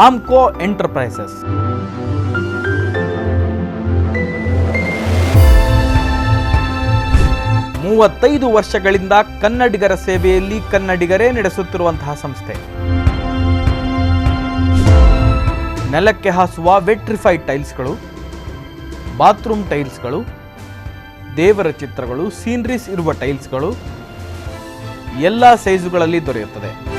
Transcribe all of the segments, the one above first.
Ramco enterprises ಮೂವತ್ತೈದು ವರ್ಷಗಳಿಂದ ಕನ್ನಡಿಗರ ಸೇವೆಯಲ್ಲಿ ಕನ್ನಡಿಗರೇ ನಡೆಸುತ್ತಿರುವಂತಹ ಸಂಸ್ಥೆ. ನೆಲಕ್ಕೆ ಹಾಸುವ ವೆಟ್ರಿಫೈಡ್ ಟೈಲ್ಸ್ಗಳು, ಬಾತ್ರೂಮ್ ಟೈಲ್ಸ್ಗಳು, ದೇವರ ಚಿತ್ರಗಳು, ಸೀನ್ರೀಸ್ ಇರುವ ಟೈಲ್ಸ್ಗಳು ಎಲ್ಲ ಸೈಜುಗಳಲ್ಲಿ ದೊರೆಯುತ್ತದೆ.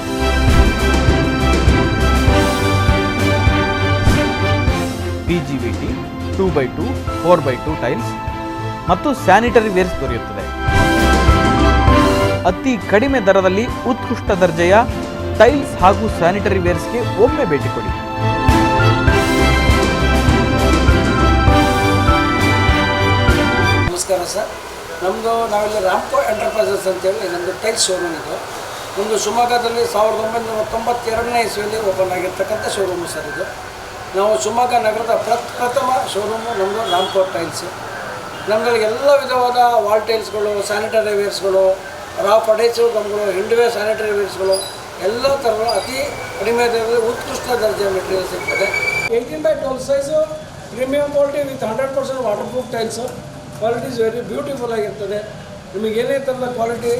PGVT two by two four by two tiles ಮತ್ತು ಸ್ಯಾನಿಟರಿ ವೇರ್ಸ್ ದೊರೆಯುತ್ತದೆ. ಅತಿ ಕಡಿಮೆ ದರದಲ್ಲಿ ಉತ್ಕೃಷ್ಟ ದರ್ಜೆಯ ಟೈಲ್ಸ್ ಹಾಗೂ ಸ್ಯಾನಿಟರಿ ವೇರ್ಸ್ಗೆ ಒಮ್ಮೆ ಭೇಟಿ ಕೊಡಿ. ನಮಸ್ಕಾರ ಸರ್. ನಮ್ಮದು ನಾವೆಲ್ಲ ರಾಮ್ಕೋ ಎಂಟರ್ಪ್ರೈಸಸ್ ಅಂತೇಳಿ ನಮ್ಮದು ಟೈಲ್ಸ್ ಶೋರೂಮ್ ಇದು. ನಮ್ಮದು ಶಿವಮೊಗ್ಗದಲ್ಲಿ ಸಾವಿರದ ಒಂಬೈನೂರ ತೊಂಬತ್ತೆರಡನೇ ಇಸ್ವಿಯಲ್ಲಿ ಓಪನ್ ಆಗಿರ್ತಕ್ಕಂಥ ಶೋರೂಮು ಸರ್ ಇದು. ನಾವು ಶಿವಮೊಗ್ಗ ನಗರದ ಪ್ರಪ್ರಥಮ ಶೋರೂಮು ನಮ್ಮದು ರಾಮ್ಕೋರ್ ಟೈಲ್ಸು ನಮ್ಮಲ್ಲಿ ಎಲ್ಲ ವಿಧವಾದ ವಾಲ್ ಟೈಲ್ಸ್ಗಳು ಸ್ಯಾನಿಟರಿ ವೇರ್ಸ್ಗಳು ರಾ ಫಡೇಸು ಗಮ್ಗಳು ಹಿಂಡ್ವೇ ಸ್ಯಾನಿಟರಿ ವೇರ್ಸ್ಗಳು ಎಲ್ಲ ಥರದ ಅತಿ ಕಡಿಮೆ ದರದಲ್ಲಿ ಉತ್ಕೃಷ್ಟ ದರ್ಜೆಯ ಮೆಟೀರಿಯಲ್ ಸಿಗ್ತದೆ. Eighteen by twelve size premium quality with hundred percent waterproof tiles quality is very beautiful ಆಗಿರ್ತದೆ. ನಿಮಗೆ ಏನೇ ಥರದ ಕ್ವಾಲಿಟಿ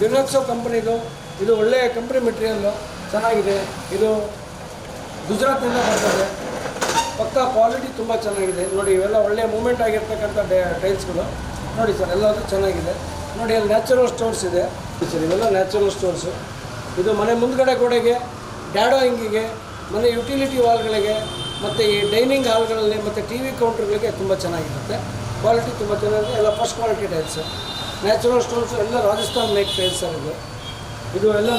ಡಿನಕ್ಸೋ ಕಂಪ್ನಿದು ಇದು ಒಳ್ಳೆಯ ಕಂಪ್ನಿ ಮೆಟೀರಿಯಲ್ಲು ಚೆನ್ನಾಗಿದೆ. ಇದು ಗುಜರಾತ್ನಿಂದ ಬರ್ತದೆ. ಪಕ್ಕ ಕ್ವಾಲಿಟಿ ತುಂಬ ಚೆನ್ನಾಗಿದೆ. ನೋಡಿ, ಇವೆಲ್ಲ ಒಳ್ಳೆಯ ಮೂಮೆಂಟ್ ಆಗಿರ್ತಕ್ಕಂಥ ಡೇ ಟೈಲ್ಸ್ಗಳು ನೋಡಿ ಸರ್, ಎಲ್ಲದೂ ಚೆನ್ನಾಗಿದೆ. ನೋಡಿ, ಅಲ್ಲಿ ನ್ಯಾಚುರಲ್ ಸ್ಟೋರ್ಸ್ ಇದೆ. ಸರ್, ಇವೆಲ್ಲ ನ್ಯಾಚುರಲ್ ಸ್ಟೋರ್ಸು ಇದು ಮನೆ ಮುಂದ್ಗಡೆ ಗೋಡೆಗೆ ಡ್ಯಾಡೋ ಹಿಂಗಿಗೆ ಮನೆ ಯುಟಿಲಿಟಿ ವಾಲ್ಗಳಿಗೆ ಮತ್ತು ಈ ಡೈನಿಂಗ್ ಹಾಲ್ಗಳಲ್ಲಿ ಮತ್ತು ಟಿ ವಿ ಕೌಂಟ್ರ್ಗಳಿಗೆ ತುಂಬ ಚೆನ್ನಾಗಿರುತ್ತೆ. ಕ್ವಾಲಿಟಿ ತುಂಬ ಚೆನ್ನಾಗಿದೆ. ಎಲ್ಲ first quality tiles natural stones ಎಲ್ಲ ರಾಜಸ್ಥಾನ್ ಮೇಕ್ ಟೈಲ್ಸ್ ಸರ್ ಇದು. ಇದು ಎಲ್ಲ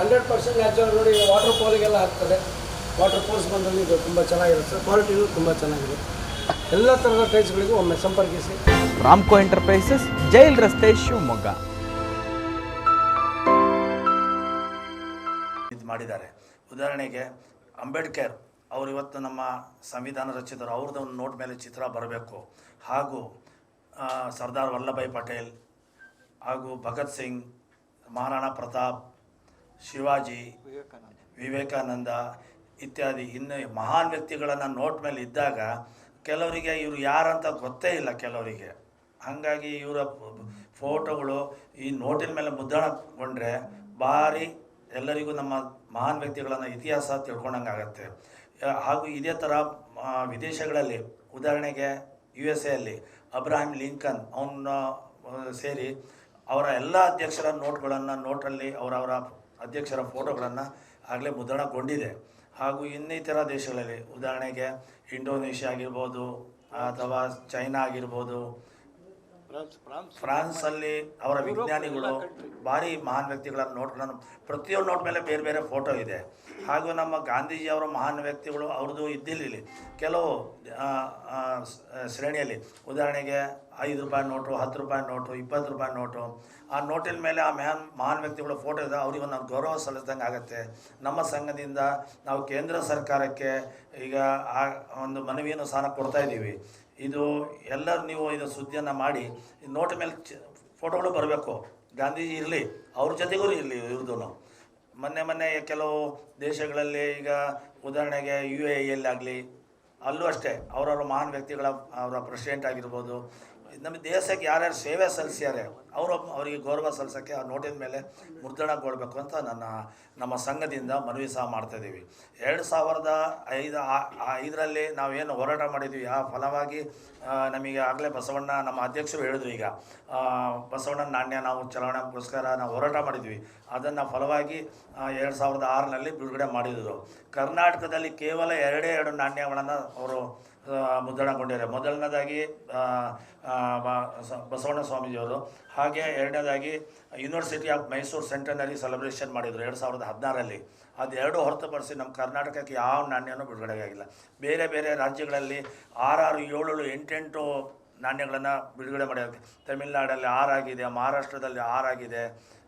ಹಂಡ್ರೆಡ್ ಪರ್ಸೆಂಟ್ ನ್ಯಾಚುರಲ್ ನೋಡಿ ವಾಟರ್ ಫಾಲಿಗೆಲ್ಲ ಹಾಕ್ತದೆ ವಾಟರ್ ಫೋರ್ಸ್ ಬಂದಲ್ಲಿ ಇದು ತುಂಬ ಚೆನ್ನಾಗಿರುತ್ತೆ ಕ್ವಾಲಿಟಿಯೂ ತುಂಬ ಚೆನ್ನಾಗಿದೆ. ಎಲ್ಲ ಥರದ ಟೈಲ್ಸ್ಗಳಿಗೂ ಒಮ್ಮೆ ಸಂಪರ್ಕಿಸಿ. ರಾಮ್ಕೋ ಎಂಟರ್ಪ್ರೈಸಸ್ ಜೈಲ್ ರಸ್ತೆ ಶಿವಮೊಗ್ಗ. ಇದು ಮಾಡಿದ್ದಾರೆ. ಉದಾಹರಣೆಗೆ ಅಂಬೇಡ್ಕರ್ ಅವರು ಇವತ್ತು ನಮ್ಮ ಸಂವಿಧಾನ ರಚಿತರು ಅವ್ರದ್ದು ಒಂದು ನೋಟ್ ಮೇಲೆ ಚಿತ್ರ ಬರಬೇಕು. ಹಾಗೂ ಸರ್ದಾರ್ ವಲ್ಲಭಾಯ್ ಪಟೇಲ್ ಹಾಗೂ ಭಗತ್ ಸಿಂಗ್ ಮಹಾರಾಣಾ ಪ್ರತಾಪ್ ಶಿವಾಜಿ ವಿವೇಕಾನಂದ ಇತ್ಯಾದಿ ಇನ್ನು ಮಹಾನ್ ವ್ಯಕ್ತಿಗಳನ್ನು ನೋಟ್ ಮೇಲೆ ಇದ್ದಾಗ ಕೆಲವರಿಗೆ ಇವರು ಯಾರಂತ ಗೊತ್ತೇ ಇಲ್ಲ ಕೆಲವರಿಗೆ. ಹಾಗಾಗಿ ಇವರ ಫೋಟೋಗಳು ಈ ನೋಟಿನ ಮೇಲೆ ಮುದ್ರಣಗೊಂಡ್ರೆ ಭಾರಿ ಎಲ್ಲರಿಗೂ ನಮ್ಮ ಮಹಾನ್ ವ್ಯಕ್ತಿಗಳನ್ನು ಇತಿಹಾಸ ತಿಳ್ಕೊಂಡಂಗೆ ಆಗುತ್ತೆ. ಹಾಗೂ ಇದೇ ಥರ ವಿದೇಶಗಳಲ್ಲಿ, ಉದಾಹರಣೆಗೆ ಯು ಎಸ್ ಎಲ್ಲಿ ಅಬ್ರಾಹಿಂ ಲಿಂಕನ್ ಅವನ್ನ ಸೇರಿ ಅವರ ಎಲ್ಲ ಅಧ್ಯಕ್ಷರ ನೋಟ್ಗಳನ್ನು ನೋಟಲ್ಲಿ ಅವರವರ ಅಧ್ಯಕ್ಷರ ಫೋಟೋಗಳನ್ನು ಆಗಲೇ ಮುದ್ರಣಗೊಂಡಿದೆ ಹಾಗೂ ಇನ್ನಿತರ ದೇಶಗಳಲ್ಲಿ ಉದಾಹರಣೆಗೆ ಇಂಡೋನೇಷ್ಯಾ ಆಗಿರ್ಬೋದು ಅಥವಾ ಚೈನಾ ಆಗಿರ್ಬೋದು ಫ್ರಾನ್ಸಲ್ಲಿ ಅವರ ವಿಜ್ಞಾನಿಗಳು ಭಾರಿ ಮಹಾನ್ ವ್ಯಕ್ತಿಗಳ ನಾನು ಪ್ರತಿಯೊಂದು ನೋಟ್ ಮೇಲೆ ಬೇರೆ ಬೇರೆ ಫೋಟೋ ಇದೆ. ಹಾಗೂ ನಮ್ಮ ಗಾಂಧೀಜಿ ಅವರ ಮಹಾನ್ ವ್ಯಕ್ತಿಗಳು ಅವ್ರದ್ದು ಇದ್ದಿಲ್ಲ ಕೆಲವು ಶ್ರೇಣಿಯಲ್ಲಿ. ಉದಾಹರಣೆಗೆ ಐದು ರೂಪಾಯಿ ನೋಟು ಹತ್ತು ರೂಪಾಯಿ ನೋಟು ಇಪ್ಪತ್ತು ರೂಪಾಯಿ ನೋಟು ಆ ನೋಟಿನ ಮೇಲೆ ಆ ಮ್ಯಾನ್ ಮಹಾನ್ ವ್ಯಕ್ತಿಗಳ ಫೋಟೋ ಇದೆ. ಅವರಿಗೆ ನಾವು ಗೌರವ ಸಲ್ಲಿಸಿದಂಗೆ ಆಗುತ್ತೆ. ನಮ್ಮ ಸಂಘದಿಂದ ನಾವು ಕೇಂದ್ರ ಸರ್ಕಾರಕ್ಕೆ ಈಗ ಆ ಒಂದು ಮನವಿಯನ್ನು ಸಹ ಕೊಡ್ತಾ ಇದ್ದೀವಿ. ಇದು ಎಲ್ಲರೂ ನೀವು ಇದು ಸುದ್ದಿಯನ್ನು ಮಾಡಿ ನೋಟ್ ಮೇಲೆ ಫೋಟೋಗಳು ಬರಬೇಕು. ಗಾಂಧೀಜಿ ಇರಲಿ, ಅವ್ರ ಜೊತೆಗೂ ಇರಲಿ ಇವ್ರದ್ದು ಮೊನ್ನೆ ಮೊನ್ನೆ ಕೆಲವು ದೇಶಗಳಲ್ಲಿ ಈಗ ಉದಾಹರಣೆಗೆ ಯು ಎ ಆಗಲಿ, ಅಲ್ಲೂ ಅಷ್ಟೇ, ಅವರವ್ರ ಮಹಾನ್ ವ್ಯಕ್ತಿಗಳ, ಅವರ ಪ್ರೆಸಿಡೆಂಟ್ ಆಗಿರ್ಬೋದು ನಮ್ಮ ದೇಶಕ್ಕೆ ಯಾರ್ಯಾರು ಸೇವೆ ಸಲ್ಲಿಸ್ಯಾರೆ, ಅವರು ಅವರಿಗೆ ಗೌರವ ಸಲ್ಲಿಸೋಕ್ಕೆ ಆ ನೋಟಿನ ಮೇಲೆ ಮುದ್ರಣಗೊಳ್ಬೇಕು ಅಂತ ನನ್ನ, ನಮ್ಮ ಸಂಘದಿಂದ ಮನವಿ ಸಹ ಮಾಡ್ತಾಯಿದ್ದೀವಿ ಎರಡು ಸಾವಿರದ ಐದು ಐದರಲ್ಲಿ ನಾವೇನು ಹೋರಾಟ ಮಾಡಿದ್ವಿ, ಆ ಫಲವಾಗಿ ನಮಗೆ ಆಗಲೇ ಬಸವಣ್ಣ ನಮ್ಮ ಅಧ್ಯಕ್ಷರು ಹೇಳಿದ್ರು ಈಗ. ಬಸವಣ್ಣ ನಾಣ್ಯ ನಾವು ಚಲಾವಣೆಗೋಸ್ಕರ ನಾವು ಹೋರಾಟ ಮಾಡಿದ್ವಿ. ಅದನ್ನು ಫಲವಾಗಿ ಎರಡು ಸಾವಿರದ ಆರರಲ್ಲಿ ಬಿಡುಗಡೆ ಮಾಡಿದರು. ಕರ್ನಾಟಕದಲ್ಲಿ ಕೇವಲ ಎರಡೇ ಎರಡು ನಾಣ್ಯಗಳನ್ನು ಅವರು ಮುದ್ರಣಗೊಂಡಿದ್ದಾರೆ ಮೊದಲನೇದಾಗಿ ಬಸವಣ್ಣ ಸ್ವಾಮೀಜಿಯವರು. ಹಾಗೆ ಎರಡನೇದಾಗಿ ಯೂನಿವರ್ಸಿಟಿ ಆಫ್ ಮೈಸೂರು ಸೆಂಟರ್ನಲ್ಲಿ ಸೆಲೆಬ್ರೇಷನ್ ಮಾಡಿದರು ಎರಡು ಸಾವಿರದ ಹದಿನಾರರಲ್ಲಿ ಅದೆರಡು ಹೊರತುಪಡಿಸಿ ನಮ್ಮ ಕರ್ನಾಟಕಕ್ಕೆ ಯಾವ ನಾಣ್ಯನೂ ಬಿಡುಗಡೆಯಾಗಿಲ್ಲ ಬೇರೆ ಬೇರೆ ರಾಜ್ಯಗಳಲ್ಲಿ ಆರಾರು ಏಳು ಎಂಟೆಂಟು ನಾಣ್ಯಗಳನ್ನು ಬಿಡುಗಡೆ ಮಾಡಿದ್ದಾರೆ. ತಮಿಳುನಾಡಲ್ಲಿ ಆರಾಗಿದೆ, ಮಹಾರಾಷ್ಟ್ರದಲ್ಲಿ ಆರಾಗಿದೆ.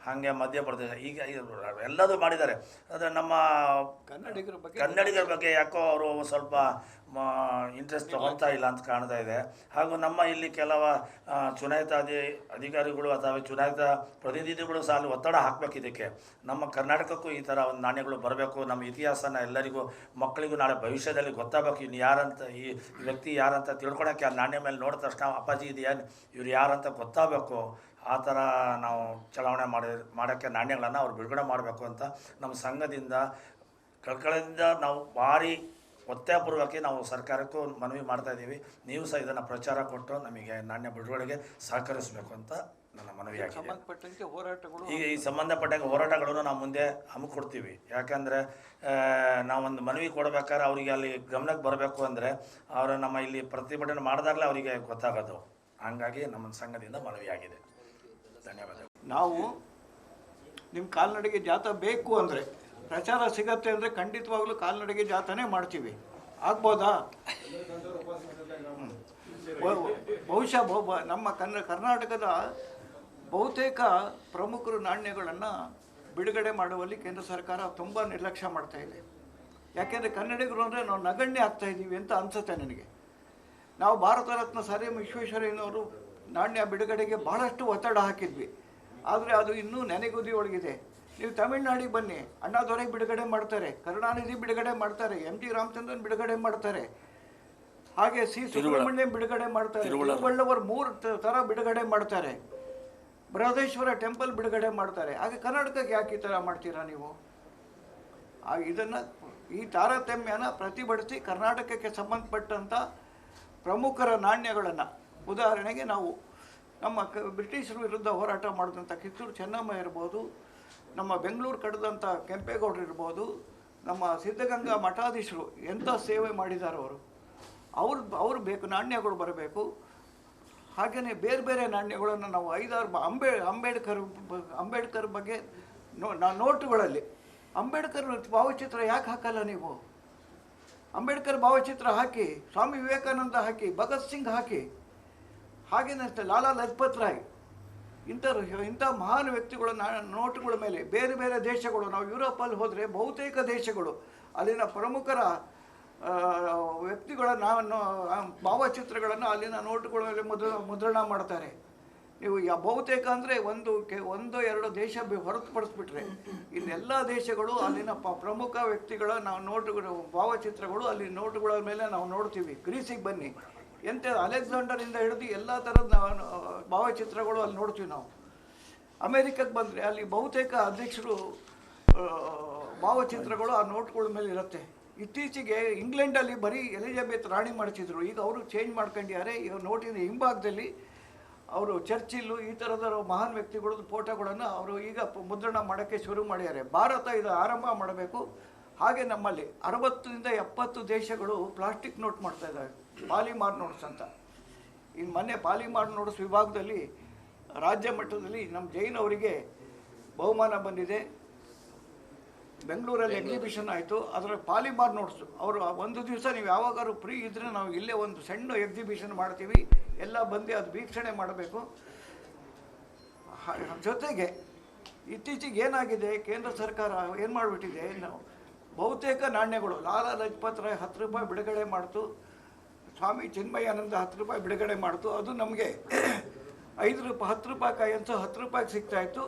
ಹಾಗೆ ಮಧ್ಯಪ್ರದೇಶ ಈಗ ಎಲ್ಲದೂ ಮಾಡಿದ್ದಾರೆ. ಆದರೆ ನಮ್ಮ ಕನ್ನಡಿಗರ ಬಗ್ಗೆ ಕನ್ನಡಿಗರ ಬಗ್ಗೆ ಯಾಕೋ ಅವರು ಸ್ವಲ್ಪ ಇಂಟ್ರೆಸ್ಟ್ ತಗೊಳ್ತಾ ಇಲ್ಲ ಅಂತ ಕಾಣ್ತಾ ಇದೆ. ಹಾಗೂ ನಮ್ಮ ಇಲ್ಲಿ ಕೆಲವ ಚುನಾಯಿತ ಅಧಿ ಅಧಿಕಾರಿಗಳು ಅಥವಾ ಚುನಾಯಿತ ಪ್ರತಿನಿಧಿಗಳು ಸಹ ಅಲ್ಲಿ ಒತ್ತಡ ಹಾಕಬೇಕು ಇದಕ್ಕೆ. ನಮ್ಮ ಕರ್ನಾಟಕಕ್ಕೂ ಈ ಥರ ಒಂದು ನಾಣ್ಯಗಳು ಬರಬೇಕು. ನಮ್ಮ ಇತಿಹಾಸನ ಎಲ್ಲರಿಗೂ ಮಕ್ಕಳಿಗೂ ನಾಳೆ ಭವಿಷ್ಯದಲ್ಲಿ ಗೊತ್ತಾಗಬೇಕು ಇನ್ನು ಯಾರಂತ ಈ ವ್ಯಕ್ತಿ ಯಾರಂತ ತಿಳ್ಕೊಳಕ್ಕೆ ಆ ನಾಣ್ಯ ಮೇಲೆ ನೋಡಿದ ತಕ್ಷಣ ಅಪ್ಪಾಜಿ ಇದೆಯಾ ಇವ್ರು ಯಾರಂತ ಗೊತ್ತಾಗಬೇಕು. ಆ ಥರ ನಾವು ಚಲಾವಣೆ ಮಾಡಿ ಮಾಡೋಕ್ಕೆ ನಾಣ್ಯಗಳನ್ನು ಅವ್ರು ಬಿಡುಗಡೆ ಮಾಡಬೇಕು ಅಂತ ನಮ್ಮ ಸಂಘದಿಂದ ಕಳ್ಕಳದಿಂದ ನಾವು ಭಾರಿ ಒತ್ತಾಯಪೂರ್ವಕ್ಕೆ ನಾವು ಸರ್ಕಾರಕ್ಕೂ ಮನವಿ ಮಾಡ್ತಾ ಇದ್ದೀವಿ. ನೀವು ಸಹ ಇದನ್ನು ಪ್ರಚಾರ ಕೊಟ್ಟು ನಮಗೆ ನಾಣ್ಯ ಬಿಡುಗಡೆಗೆ ಸಹಕರಿಸಬೇಕು ಅಂತ ನನ್ನ ಮನವಿ ಆಗಿದೆ ಹೋರಾಟಗಳು ಈಗ ಈ ಸಂಬಂಧಪಟ್ಟಂಗೆ ಹೋರಾಟಗಳನ್ನು ನಾವು ಮುಂದೆ ಹಮ್ಮಿಕೊಡ್ತೀವಿ ಯಾಕಂದರೆ ನಾವೊಂದು ಮನವಿ ಕೊಡಬೇಕಾದ್ರೆ ಅವರಿಗೆ ಅಲ್ಲಿ ಗಮನಕ್ಕೆ ಬರಬೇಕು ಅಂದರೆ ಅವರು ನಮ್ಮ ಇಲ್ಲಿ ಪ್ರತಿಭಟನೆ ಮಾಡಿದಾಗಲೇ ಅವರಿಗೆ ಗೊತ್ತಾಗೋದು. ಹಾಗಾಗಿ ನಮ್ಮ ಸಂಘದಿಂದ ಮನವಿಯಾಗಿದೆ. ಧನ್ಯವಾದಗಳು. ನಾವು ನಿಮ್ಮ ಕಾಲ್ನಡಿಗೆ ಜಾಥಾ ಬೇಕು ಅಂದರೆ, ಪ್ರಚಾರ ಸಿಗತ್ತೆ ಅಂದರೆ ಖಂಡಿತವಾಗ್ಲೂ ಕಾಲ್ನಡಿಗೆ ಜಾಥಾನೇ ಮಾಡ್ತೀವಿ. ಆಗ್ಬೋದಾ? ಬಹುಶಃ ಬಹು ನಮ್ಮ ಕನ್ನ ಕರ್ನಾಟಕದ ಬಹುತೇಕ ಪ್ರಮುಖರು ನಾಣ್ಯಗಳನ್ನು ಬಿಡುಗಡೆ ಮಾಡುವಲ್ಲಿ ಕೇಂದ್ರ ಸರ್ಕಾರ ತುಂಬ ನಿರ್ಲಕ್ಷ್ಯ ಮಾಡ್ತಾ ಇದೆ. ಯಾಕೆಂದರೆ ಕನ್ನಡಿಗರು ಅಂದರೆ ನಾವು ನಗಣ್ಯ ಆಗ್ತಾ ಇದ್ದೀವಿ ಅಂತ ಅನಿಸುತ್ತೆ ನನಗೆ. ನಾವು ಭಾರತ ರತ್ನ ಸರ್ ಎಂ ವಿಶ್ವೇಶ್ವರಯ್ಯನವರು ನಾಣ್ಯ ಬಿಡುಗಡೆಗೆ ಬಹಳಷ್ಟು ಒತ್ತಡ ಹಾಕಿದ್ವಿ. ಆದರೆ ಅದು ಇನ್ನೂ ನೆನೆಗುದಿ ಒಳಗಿದೆ ನೀವು ತಮಿಳುನಾಡಿಗೆ ಬನ್ನಿ. ಅಣ್ಣಾದೊರೆ ಬಿಡುಗಡೆ ಮಾಡ್ತಾರೆ. ಕರುಣಾನಿಧಿ ಬಿಡುಗಡೆ ಮಾಡ್ತಾರೆ. ಎಂ ಜಿ ರಾಮಚಂದ್ರನ್ ಬಿಡುಗಡೆ ಮಾಡ್ತಾರೆ. ಹಾಗೆ ಸಿ ಸುಬ್ರಹ್ಮಣ್ಯಂ ಬಿಡುಗಡೆ ಮಾಡ್ತಾರೆ. ತಿರುವಳ್ಳವರು ಮೂರು ತರ ಥರ ಬಿಡುಗಡೆ ಮಾಡ್ತಾರೆ. ಬೃಹದೇಶ್ವರ ಟೆಂಪಲ್ ಬಿಡುಗಡೆ ಮಾಡ್ತಾರೆ. ಹಾಗೆ ಕರ್ನಾಟಕಕ್ಕೆ ಯಾಕೆ ಈ ಥರ ಮಾಡ್ತೀರಾ ನೀವು? ಇದನ್ನು ಈ ತಾರತಮ್ಯನ ಪ್ರತಿಭಟಿಸಿ ಕರ್ನಾಟಕಕ್ಕೆ ಸಂಬಂಧಪಟ್ಟಂಥ ಪ್ರಮುಖರ ನಾಣ್ಯಗಳನ್ನು. ಉದಾಹರಣೆಗೆ ನಾವು ನಮ್ಮ ಕ ಬ್ರಿಟಿಷರ ವಿರುದ್ಧ ಹೋರಾಟ ಮಾಡಿದಂಥ ಕಿತ್ತೂರು ಚೆನ್ನಮ್ಮ ಇರ್ಬೋದು, ನಮ್ಮ ಬೆಂಗಳೂರು ಕಡ್ದಂಥ ಕೆಂಪೇಗೌಡರು ಇರ್ಬೋದು, ನಮ್ಮ ಸಿದ್ಧಗಂಗಾ ಮಠಾಧೀಶರು ಎಂಥ ಸೇವೆ ಮಾಡಿದ್ದಾರೆ ಅವರು, ಅವ್ರು ಅವ್ರು ಬೇಕು, ನಾಣ್ಯಗಳು ಬರಬೇಕು. ಹಾಗೆಯೇ ಬೇರೆ ಬೇರೆ ನಾಣ್ಯಗಳನ್ನು ನಾವು ಐದಾರು ಅಂಬೇ, ಅಂಬೇಡ್ಕರ್ ಅಂಬೇಡ್ಕರ್ ಬಗ್ಗೆ ನೋ, ನೋಟುಗಳಲ್ಲಿ, ಅಂಬೇಡ್ಕರ್ ಭಾವಚಿತ್ರ ಯಾಕೆ ಹಾಕಲ್ಲ ನೀವು? ಅಂಬೇಡ್ಕರ್ ಭಾವಚಿತ್ರ ಹಾಕಿ, ಸ್ವಾಮಿ ವಿವೇಕಾನಂದ ಹಾಕಿ, ಭಗತ್ ಸಿಂಗ್ ಹಾಕಿ ಹಾಗೇನೆ ಲಾಲಾ ಲಜಪತ್ ರಾಯ್, ಇಂಥ ಇಂಥ ಮಹಾನ್ ವ್ಯಕ್ತಿಗಳ ನೋಟುಗಳ ಮೇಲೆ, ಬೇರೆ ಬೇರೆ ದೇಶಗಳು, ನಾವು ಯುರೋಪಲ್ಲಿ ಹೋದರೆ ಬಹುತೇಕ ದೇಶಗಳು, ಅಲ್ಲಿನ ಪ್ರಮುಖರ ವ್ಯಕ್ತಿಗಳ ನಾನು ಭಾವಚಿತ್ರಗಳನ್ನು ಅಲ್ಲಿನ ನೋಟುಗಳ ಮೇಲೆ ಮುದ್ರ, ಮುದ್ರಣ ಮಾಡ್ತಾರೆ. ನೀವು ಯಾ, ಬಹುತೇಕ ಅಂದರೆ ಒಂದು, ಕೆ, ಒಂದು, ಎರಡು ದೇಶ ಹೊರತುಪಡಿಸ್ಬಿಟ್ರೆ, ಇನ್ನೆಲ್ಲ ದೇಶಗಳು ಅಲ್ಲಿನ ಪ, ಪ್ರಮುಖ ವ್ಯಕ್ತಿಗಳ ನಾವು ನೋಟುಗಳು, ಭಾವಚಿತ್ರಗಳು ಅಲ್ಲಿ ನೋಟುಗಳ ಮೇಲೆ ನಾವು ನೋಡ್ತೀವಿ. ಗ್ರೀಸಿಗೆ ಬನ್ನಿ. ಎಂತ ಅಲೆಕ್ಸಾಂಡರಿಂದ ಹಿಡಿದು ಎಲ್ಲ ಥರದ ಭಾವಚಿತ್ರಗಳು ಅಲ್ಲಿ ನೋಡ್ತೀವಿ ನಾವು. ಅಮೇರಿಕಕ್ಕೆ ಬಂದರೆ ಅಲ್ಲಿ ಬಹುತೇಕ ಅಧ್ಯಕ್ಷರು ಭಾವಚಿತ್ರಗಳು ಆ ನೋಟ್ಗಳ ಮೇಲೆ ಇರುತ್ತೆ. ಇತ್ತೀಚೆಗೆ ಇಂಗ್ಲೆಂಡಲ್ಲಿ ಬರೀ ಎಲಿಜಬೆತ್ ರಾಣಿ ಮಾಡಿಸಿದ್ರು. ಈಗ ಅವರು ಚೇಂಜ್ ಮಾಡ್ಕೊಂಡಿದ್ದಾರೆ. ಈಗ ನೋಟಿನ ಹಿಂಭಾಗದಲ್ಲಿ ಅವರು ಚರ್ಚಿಲ್ಲು ಈ ಥರದ ಮಹಾನ್ ವ್ಯಕ್ತಿಗಳದ್ದು ಫೋಟೋಗಳನ್ನು ಅವರು ಈಗ ಮುದ್ರಣ ಮಾಡೋಕ್ಕೆ ಶುರು ಮಾಡಿದ್ದಾರೆ ಭಾರತ ಇದು ಆರಂಭ ಮಾಡಬೇಕು. ಹಾಗೆ ನಮ್ಮಲ್ಲಿ ಅರವತ್ತರಿಂದ ಎಪ್ಪತ್ತು ದೇಶಗಳು ಪ್ಲಾಸ್ಟಿಕ್ ನೋಟ್ ಮಾಡ್ತಾ ಇದ್ದಾವೆ ಪಾಲಿಮಾರ್ ನೋಟ್ಸ್ ಅಂತ. ಇನ್ನು ಮೊನ್ನೆ ಪಾಲಿಮಾರ್ ನೋಟ್ಸ್ ವಿಭಾಗದಲ್ಲಿ ರಾಜ್ಯ ಮಟ್ಟದಲ್ಲಿ ನಮ್ಮ ಜೈನ್ ಅವರಿಗೆ ಬಹುಮಾನ ಬಂದಿದೆ. ಬೆಂಗಳೂರಲ್ಲಿ ಎಕ್ಸಿಬಿಷನ್ ಆಯಿತು. ಅದರ ಪಾಲಿಮಾರ್ ನೋಟ್ಸ್, ಅವರು ಒಂದು ದಿವಸ ನೀವು ಯಾವಾಗಾದ್ರು ಫ್ರೀ ಇದ್ದರೆ ನಾವು ಇಲ್ಲೇ ಒಂದು ಸಣ್ಣ ಎಕ್ಸಿಬಿಷನ್ ಮಾಡ್ತೀವಿ. ಎಲ್ಲ ಬಂದು ಅದು ವೀಕ್ಷಣೆ ಮಾಡಬೇಕು. ಜೊತೆಗೆ ಇತ್ತೀಚೆಗೆ ಏನಾಗಿದೆ? ಕೇಂದ್ರ ಸರ್ಕಾರ ಏನು ಮಾಡಿಬಿಟ್ಟಿದೆ? ನಾವು ಬಹುತೇಕ ನಾಣ್ಯಗಳು ಲಾಲಾ ಲಜಪತ್ ರಾಯ್ ಹತ್ತು ರೂಪಾಯಿ ಬಿಡುಗಡೆ ಮಾಡ್ತು, ಸ್ವಾಮಿ ಚಿನ್ಮಯಾನಂದ ಹತ್ತು ರೂಪಾಯಿ ಬಿಡುಗಡೆ ಮಾಡ್ತು, ಅದು ನಮಗೆ ಐದು ರೂಪಾಯಿ ಹತ್ತು ರೂಪಾಯಿ ಕಾಯಿ ಅಂತೂ ಹತ್ತು ರೂಪಾಯಿಗೆ ಸಿಗ್ತಾ ಇತ್ತು.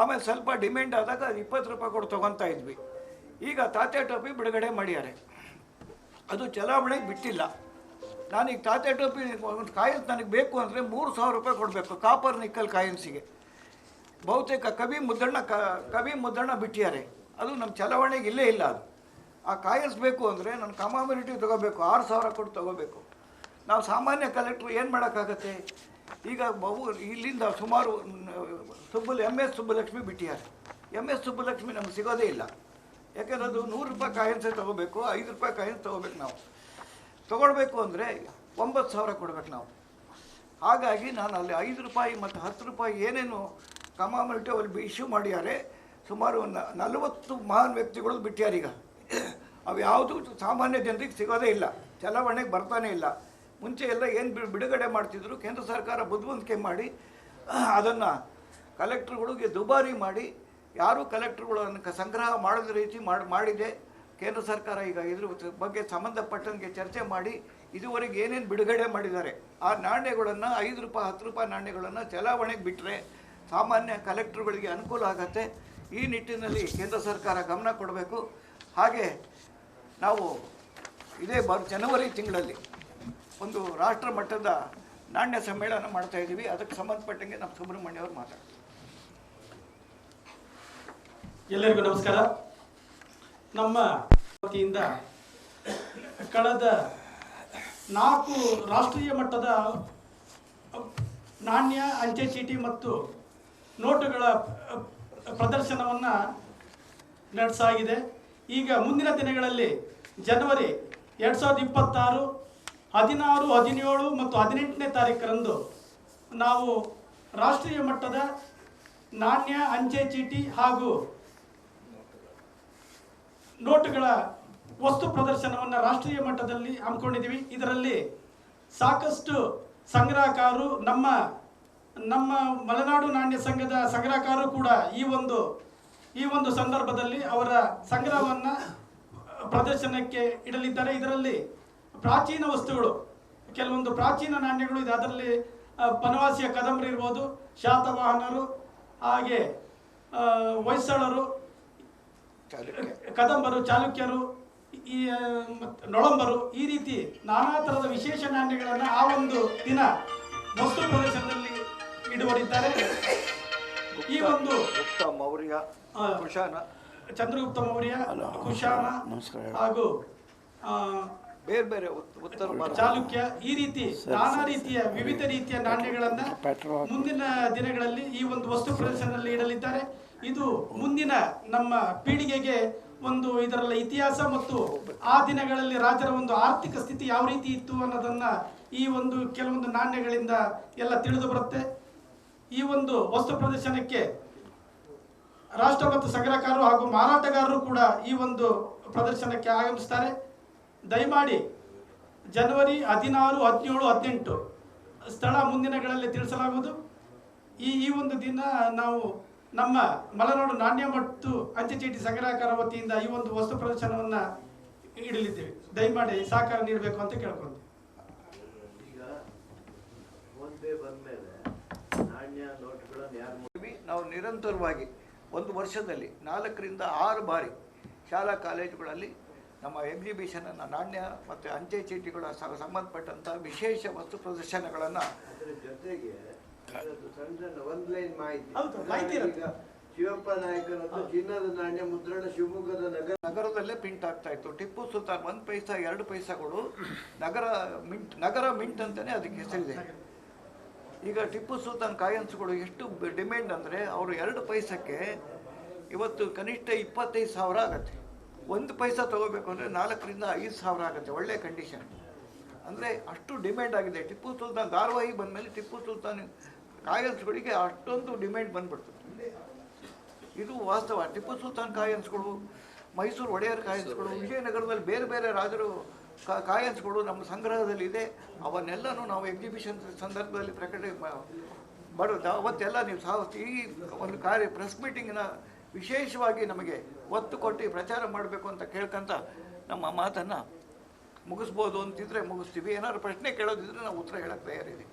ಆಮೇಲೆ ಸ್ವಲ್ಪ ಡಿಮ್ಯಾಂಡ್ ಆದಾಗ ಅದು ಇಪ್ಪತ್ತು ರೂಪಾಯಿ ಕೊಟ್ಟು ತೊಗೊತಾ ಇದ್ವಿ. ಈಗ ತಾತೆ ಟೋಪಿ ಬಿಡುಗಡೆ ಮಾಡ್ಯಾರೆ. ಅದು ಚಲಾವಣೆಗೆ ಬಿಟ್ಟಿಲ್ಲ. ನಾನೀಗ ತಾತೆ ಟೋಪಿ ಒಂದು ಕಾಯಿನ್ಸ್ ನನಗೆ ಬೇಕು ಅಂದರೆ ಮೂರು ಸಾವಿರ ರೂಪಾಯಿ ಕೊಡಬೇಕು, ಕಾಪರ್ ನಿಕ್ಕಲ್ ಕಾಯಿನ್ಸಿಗೆ. ಬಹುತೇಕ ಕವಿ ಮುದ್ದಣ್ಣ ಕವಿ ಮುದ್ದಣ್ಣ ಬಿಟ್ಟಿದ್ದಾರೆ ಅದು ನಮ್ಮ ಚಲಾವಣೆಗೆ ಇಲ್ಲೇ ಇಲ್ಲ ಅದು. ಆ ಕಾಯಿಸ್ಬೇಕು ಅಂದರೆ ನಾನು ಕಮಾಮಿನಿಟಿ ತೊಗೋಬೇಕು, ಆರು ಸಾವಿರ ಕೊಟ್ಟು ತೊಗೋಬೇಕು. ನಾವು ಸಾಮಾನ್ಯ ಕಲೆಕ್ಟ್ರು ಏನು ಮಾಡೋಕ್ಕಾಗತ್ತೆ? ಈಗ ಬಹು, ಇಲ್ಲಿಂದ ಸುಮಾರು, ಸುಬ್ಬು ಎಂ ಎಸ್ ಸುಬ್ಬಲಕ್ಷ್ಮಿ ಬಿಟ್ಟಿದ್ದಾರೆ. ಎಂ ಎಸ್ ಸುಬ್ಬಲಕ್ಷ್ಮಿ ನಮ್ಗೆ ಸಿಗೋದೇ ಇಲ್ಲ. ಯಾಕೆಂದ್ರೆ ಅದು ನೂರು ರೂಪಾಯಿ ಕಾಯಿನ್ಸೇ ತೊಗೋಬೇಕು, ಐದು ರೂಪಾಯಿ ಕಾಯಿನ್ಸ್ ತೊಗೋಬೇಕು ನಾವು. ತೊಗೊಳ್ಬೇಕು ಅಂದರೆ ಒಂಬತ್ತು ಸಾವಿರ ಕೊಡ್ಬೇಕು ನಾವು. ಹಾಗಾಗಿ ನಾನು ಅಲ್ಲಿ ಐದು ರೂಪಾಯಿ ಮತ್ತು ಹತ್ತು ರೂಪಾಯಿ ಏನೇನು ಕಮಾಮಿನಿಟಿ ಅಲ್ಲಿ ಇಶ್ಯೂ ಮಾಡಿದ್ದಾರೆ ಸುಮಾರು ನಲವತ್ತು ಮಹಾನ್ ವ್ಯಕ್ತಿಗಳು ಬಿಟ್ಟ್ಯಾರ ಈಗ. ಅವು ಯಾವುದು ಸಾಮಾನ್ಯ ಜನರಿಗೆ ಸಿಗೋದೇ ಇಲ್ಲ. ಚಲಾವಣೆಗೆ ಬರ್ತಾನೆ ಇಲ್ಲ. ಮುಂಚೆ ಎಲ್ಲ ಏನು ಬಿಡುಗಡೆ ಮಾಡ್ತಿದ್ರು, ಕೇಂದ್ರ ಸರ್ಕಾರ ಬುದ್ಧಿವಂತಿಕೆ ಮಾಡಿ, ಅದನ್ನು ಕಲೆಕ್ಟ್ರುಗಳಿಗೆ ದುಬಾರಿ ಮಾಡಿ, ಯಾರೂ ಕಲೆಕ್ಟ್ರುಗಳನ್ನು ಸಂಗ್ರಹ ಮಾಡದ ರೀತಿ ಮಾಡಿ ಮಾಡಿದೆ. ಕೇಂದ್ರ ಸರ್ಕಾರ ಈಗ ಇದ್ರ ಬಗ್ಗೆ ಸಂಬಂಧಪಟ್ಟಂಗೆ ಚರ್ಚೆ ಮಾಡಿ, ಇದುವರೆಗೆ ಏನೇನು ಬಿಡುಗಡೆ ಮಾಡಿದ್ದಾರೆ, ಆ ನಾಣ್ಯಗಳನ್ನು ಐದು ರೂಪಾಯಿ, ಹತ್ತು ರೂಪಾಯಿ ನಾಣ್ಯಗಳನ್ನು ಚಲಾವಣೆಗೆ ಬಿಟ್ಟರೆ ಸಾಮಾನ್ಯ ಕಲೆಕ್ಟ್ರುಗಳಿಗೆ ಅನುಕೂಲ ಆಗತ್ತೆ. ಈ ನಿಟ್ಟಿನಲ್ಲಿ ಕೇಂದ್ರ ಸರ್ಕಾರ ಗಮನ ಕೊಡಬೇಕು. ಹಾಗೆ ನಾವು ಇದೇ ಬರ್ ಜನವರಿ ತಿಂಗಳಲ್ಲಿ ಒಂದು ರಾಷ್ಟ್ರ ಮಟ್ಟದ ನಾಣ್ಯ ಸಮ್ಮೇಳನ ಮಾಡ್ತಾ ಇದ್ದೀವಿ. ಅದಕ್ಕೆ ಸಂಬಂಧಪಟ್ಟಂಗೆ ನಮ್ಮ ಸುಬ್ರಹ್ಮಣ್ಯ ಅವರು ಮಾತಾಡ್ತಾರೆ. ಎಲ್ಲರಿಗೂ ನಮಸ್ಕಾರ. ನಮ್ಮ ವತಿಯಿಂದ ಕಳೆದ ನಾಲ್ಕು ರಾಷ್ಟ್ರೀಯ ಮಟ್ಟದ ನಾಣ್ಯ, ಅಂಚೆ ಚೀಟಿ ಮತ್ತು ನೋಟುಗಳ ಪ್ರದರ್ಶನವನ್ನು ನಡೆಸಾಗಿದೆ. ಈಗ ಮುಂದಿನ ದಿನಗಳಲ್ಲಿ ಜನವರಿ ಎರಡು ಸಾವಿರದ ಇಪ್ಪತ್ತಾರು, ಹದಿನಾರು, ಹದಿನೇಳು ಮತ್ತು ಹದಿನೆಂಟನೇ ತಾರೀಕರಂದು ನಾವು ರಾಷ್ಟ್ರೀಯ ಮಟ್ಟದ ನಾಣ್ಯ, ಅಂಚೆ, ಚೀಟಿ ಹಾಗೂ ನೋಟುಗಳ ವಸ್ತು ಪ್ರದರ್ಶನವನ್ನು ರಾಷ್ಟ್ರೀಯ ಮಟ್ಟದಲ್ಲಿ ಹಮ್ಮಿಕೊಂಡಿದ್ದೀವಿ. ಇದರಲ್ಲಿ ಸಾಕಷ್ಟು ಸಂಗ್ರಹಕಾರರು ನಮ್ಮ ನಮ್ಮ ಮಲೆನಾಡು ನಾಣ್ಯ ಸಂಘದ ಸಂಗ್ರಹಕಾರರು ಕೂಡ ಈ ಒಂದು ಈ ಒಂದು ಸಂದರ್ಭದಲ್ಲಿ ಅವರ ಸಂಗ್ರಹವನ್ನು ಪ್ರದರ್ಶನಕ್ಕೆ ಇಡಲಿದ್ದಾರೆ. ಇದರಲ್ಲಿ ಪ್ರಾಚೀನ ವಸ್ತುಗಳು ಕೆಲವೊಂದು ಪ್ರಾಚೀನ ನಾಣ್ಯಗಳು ಇದೆ. ಅದರಲ್ಲಿ ಬನವಾಸಿಯ ಕದಂಬರಿ ಇರ್ಬೋದು ಶಾತವಾಹನರು ಹಾಗೆ ಹೊಯ್ಸಳರು ಕದಂಬರು ಚಾಲುಕ್ಯರು ಈ ನೊಳಂಬರು ಈ ರೀತಿ ನಾನಾ ಥರದ ವಿಶೇಷ ನಾಣ್ಯಗಳನ್ನು ಆ ಒಂದು ದಿನ ವಸ್ತು ಪ್ರದರ್ಶನದಲ್ಲಿ ಇಡುವರಿದ್ದಾರೆ ಈ ಒಂದು ಗುಪ್ತ ಮೌರ್ಯ ಕುಶಾನ. ಚಂದ್ರಗುಪ್ತ ಮೌರ್ಯ ಕುಶಾನ ಹಾಗೂ ಬೇರೆ ಬೇರೆ ಉತ್- ಉತ್ತರ ಭಾರತ. ಚಾಲುಕ್ಯ ಈ ರೀತಿ ನಾನಾ ರೀತಿಯ ವಿವಿಧ ರೀತಿಯ ನಾಣ್ಯಗಳನ್ನ ಮುಂದಿನ ದಿನಗಳಲ್ಲಿ ಈ ಒಂದು ವಸ್ತು ಪ್ರದರ್ಶನದಲ್ಲಿ ಇಡಲಿದ್ದಾರೆ. ಇದು ಮುಂದಿನ ನಮ್ಮ ಪೀಳಿಗೆಗೆ ಒಂದು ಇದರಲ್ಲಿ ಇತಿಹಾಸ ಮತ್ತು ಆ ದಿನಗಳಲ್ಲಿ ರಾಜರ ಒಂದು ಆರ್ಥಿಕ ಸ್ಥಿತಿ ಯಾವ ರೀತಿ ಇತ್ತು ಅನ್ನೋದನ್ನ ಈ ಒಂದು ಕೆಲವೊಂದು ನಾಣ್ಯಗಳಿಂದ ಎಲ್ಲ ತಿಳಿದು ಬರುತ್ತೆ. ಈ ಒಂದು ವಸ್ತು ಪ್ರದರ್ಶನಕ್ಕೆ ರಾಷ್ಟ್ರ ಮತ್ತು ಸಂಗ್ರಹಕಾರರು ಹಾಗೂ ಮಾರಾಟಗಾರರು ಕೂಡ ಈ ಒಂದು ಪ್ರದರ್ಶನಕ್ಕೆ ಆಗಮಿಸ್ತಾರೆ. ದಯಮಾಡಿ ಜನವರಿ ಹದಿನಾರು, ಹದಿನೇಳು, ಹದಿನೆಂಟು ಸ್ಥಳ ಮುಂದಿನಗಳಲ್ಲಿ ತಿಳಿಸಲಾಗುವುದು. ಈ ಈ ಒಂದು ದಿನ ನಾವು ನಮ್ಮ ಮಲೆನಾಡು ನಾಣ್ಯ ಮತ್ತು ಅಂಚೆ ಚೀಟಿ ಸಂಗ್ರಹಕಾರ ವತಿಯಿಂದ ಈ ಒಂದು ವಸ್ತು ಪ್ರದರ್ಶನವನ್ನು ಇಡಲಿದ್ದೇವೆ. ದಯಮಾಡಿ ಸಹಕಾರ ನೀಡಬೇಕು ಅಂತ ಕೇಳ್ಕೊಂತೀವಿ ಈಗ ಒಂದೇ ಬಂದ್ಮೇಲೆ ನಾಣ್ಯ ನೋಟುಗಳನ್ನು ಯಾರು ನಾವು ನಿರಂತರವಾಗಿ ಒಂದು ವರ್ಷದಲ್ಲಿ ನಾಲ್ಕರಿಂದ ಆರು ಬಾರಿ ಶಾಲಾ ಕಾಲೇಜುಗಳಲ್ಲಿ ನಮ್ಮ ಎಕ್ಸಿಬಿಷನನ್ನು ನಾಣ್ಯ ಮತ್ತು ಅಂಚೆ ಚೀಟಿಗಳ ಸಂಬಂಧಪಟ್ಟಂತಹ ಸಂಬಂಧಪಟ್ಟಂಥ ವಿಶೇಷ ವಸ್ತು ಪ್ರದರ್ಶನಗಳನ್ನು ಅದ್ರ ಜೊತೆಗೆ ಒಂದು ಲೈನ್ ಮಾಹಿತಿ. ಶಿವಪ್ಪ ನಾಯಕನದ್ದು ಚಿನ್ನದ ನಾಣ್ಯ ಮುದ್ರಣ ಶಿವಮೊಗ್ಗದ ನಗರ. ನಗರದಲ್ಲೇ ಪ್ರಿಂಟ್ ಆಗ್ತಾ ಇತ್ತು. ಟಿಪ್ಪು ಸುಲ್ತಾನ್ ಒಂದು ಪೈಸಾ ಎರಡು ಪೈಸಾಗಳು ನಗರ ಮಿಂಟ್ ನಗರ ಮಿಂಟ್ ಅಂತಾನೆ ಅದಕ್ಕೆ ಹೆಸರಿದೆ. ಈಗ ಟಿಪ್ಪು ಸುಲ್ತಾನ್ ಕಾಯನ್ಸ್ಗಳು ಎಷ್ಟು ಡಿಮ್ಯಾಂಡ್ ಅಂದರೆ ಅವರು ಎರಡು ಪೈಸಕ್ಕೆ ಇವತ್ತು ಕನಿಷ್ಠ ಇಪ್ಪತ್ತೈದು ಸಾವಿರ ಆಗುತ್ತೆ. ಒಂದು ಪೈಸ ತಗೋಬೇಕು ಅಂದರೆ ನಾಲ್ಕರಿಂದ ಐದು ಸಾವಿರ ಆಗುತ್ತೆ ಒಳ್ಳೆ ಕಂಡೀಷನ್ ಅಂದರೆ ಅಷ್ಟು ಡಿಮ್ಯಾಂಡ್ ಆಗಿದೆ. ಟಿಪ್ಪು ಸುಲ್ತಾನ್ ಧಾರವಾಹಿ ಬಂದಮೇಲೆ ಟಿಪ್ಪು ಸುಲ್ತಾನ್ ಕಾಯನ್ಸ್ಗಳಿಗೆ ಅಷ್ಟೊಂದು ಡಿಮ್ಯಾಂಡ್ ಬಂದ್ಬಿಡ್ತು. ಇದು ವಾಸ್ತವ. ಟಿಪ್ಪು ಸುಲ್ತಾನ್ ಕಾಯನ್ಸ್ಗಳು ಮೈಸೂರು ಒಡೆಯರ್ ಕಾಯನ್ಸ್ಗಳು ವಿಜಯನಗರದಲ್ಲಿ ಬೇರೆ ಬೇರೆ ರಾಜರು ಕಾಯನ್ಸ್ಗಳು ನಮ್ಮ ಸಂಗ್ರಹದಲ್ಲಿದೆ. ಅವನ್ನೆಲ್ಲನೂ ನಾವು ಎಕ್ಸಿಬಿಷನ್ ಸಂದರ್ಭದಲ್ಲಿ ಪ್ರಕಟ ಮಾ- ಮಾಡೋದು ಅವತ್ತೆಲ್ಲ ನೀವು ಸಹ ಈ ಒಂದು ಕಾರ್ಯ ಪ್ರೆಸ್ ಮೀಟಿಂಗಿನ ವಿಶೇಷವಾಗಿ ನಮಗೆ ಒತ್ತು ಕೊಟ್ಟು ಪ್ರಚಾರ ಮಾಡಬೇಕು ಅಂತ ಕೇಳ್ಕೊಂತ ನಮ್ಮ ಮಾತನ್ನು ಮುಗಿಸ್ಬೋದು ಅಂತಿದ್ರೆ ಮುಗಿಸ್ತೀವಿ. ಏನಾದ್ರು ಪ್ರಶ್ನೆ ಕೇಳೋದಿದ್ರೆ ನಾವು ಉತ್ತರ ಹೇಳಕ್ಕೆ ತಯಾರಿದ್ದೀವಿ.